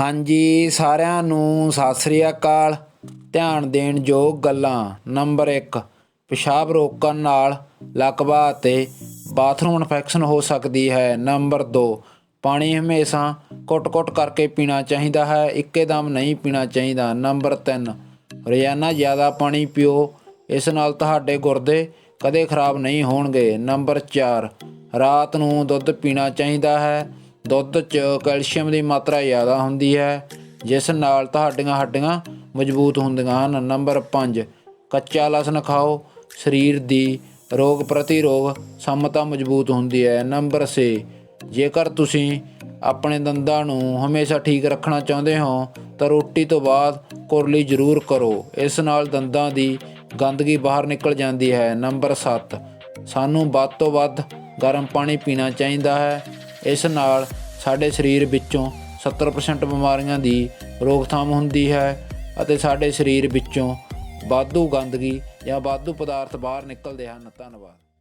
ਹਾਂਜੀ, ਸਾਰਿਆਂ ਨੂੰ ਸਤਿ ਸ੍ਰੀ ਅਕਾਲ। ਧਿਆਨ ਦੇਣ ਯੋਗ ਗੱਲਾਂ। ਨੰਬਰ 1 ਪਿਸ਼ਾਬ ਰੋਕਣ ਨਾਲ ਲਕਵਾ ਅਤੇ ਬਾਥਰੂਮ ਇਨਫੈਕਸ਼ਨ ਹੋ ਸਕਦੀ ਹੈ। ਨੰਬਰ 2 ਪਾਣੀ ਹਮੇਸ਼ਾ ਘੁੱਟ-ਘੁੱਟ ਕਰਕੇ ਪੀਣਾ ਚਾਹੀਦਾ ਹੈ। ਇੱਕੇ ਦਮ ਨਹੀਂ ਪੀਣਾ ਚਾਹੀਦਾ। ਨੰਬਰ 3 ਰੋਜ਼ਾਨਾ ਜ਼ਿਆਦਾ ਪਾਣੀ ਪੀਓ। ਇਸ ਨਾਲ ਤੁਹਾਡੇ ਗੁਰਦੇ ਕਦੇ ਖਰਾਬ ਨਹੀਂ ਹੋਣਗੇ। ਨੰਬਰ 4 ਰਾਤ ਨੂੰ ਦੁੱਧ ਪੀਣਾ ਚਾਹੀਦਾ ਹੈ। ਦੁੱਧ 'ਚ ਕੈਲਸ਼ੀਅਮ ਦੀ ਮਾਤਰਾ ਜ਼ਿਆਦਾ ਹੁੰਦੀ ਹੈ, ਜਿਸ ਨਾਲ ਤੁਹਾਡੀਆਂ ਹੱਡੀਆਂ ਮਜ਼ਬੂਤ ਹੁੰਦੀਆਂ ਹਨ। ਨੰਬਰ 5 ਕੱਚਾ ਲਸਣ ਖਾਓ। ਸਰੀਰ ਦੀ ਰੋਗ ਪ੍ਰਤੀਰੋਗ ਸਮਤਾ ਮਜ਼ਬੂਤ ਹੁੰਦੀ ਹੈ। ਨੰਬਰ 6 ਜੇਕਰ ਤੁਸੀਂ ਆਪਣੇ ਦੰਦਾਂ ਨੂੰ ਹਮੇਸ਼ਾ ਠੀਕ ਰੱਖਣਾ ਚਾਹੁੰਦੇ ਹੋ, ਤਾਂ ਰੋਟੀ ਤੋਂ ਬਾਅਦ ਕੁਰਲੀ ਜ਼ਰੂਰ ਕਰੋ। ਇਸ ਨਾਲ ਦੰਦਾਂ ਦੀ ਗੰਦਗੀ ਬਾਹਰ ਨਿਕਲ ਜਾਂਦੀ ਹੈ। ਨੰਬਰ 7 ਸਾਨੂੰ ਵੱਧ ਤੋਂ ਵੱਧ ਗਰਮ ਪਾਣੀ ਪੀਣਾ ਚਾਹੀਦਾ ਹੈ। ਇਸ ਨਾਲ ਸਾਡੇ ਸਰੀਰ ਵਿੱਚੋਂ 70% ਬਿਮਾਰੀਆਂ ਦੀ ਰੋਕਥਾਮ ਹੁੰਦੀ ਹੈ ਅਤੇ ਸਾਡੇ ਸਰੀਰ ਵਿੱਚੋਂ ਵਾਧੂ ਗੰਦਗੀ ਜਾਂ ਵਾਧੂ ਪਦਾਰਥ ਬਾਹਰ ਨਿਕਲਦੇ ਹਨ। ਧੰਨਵਾਦ।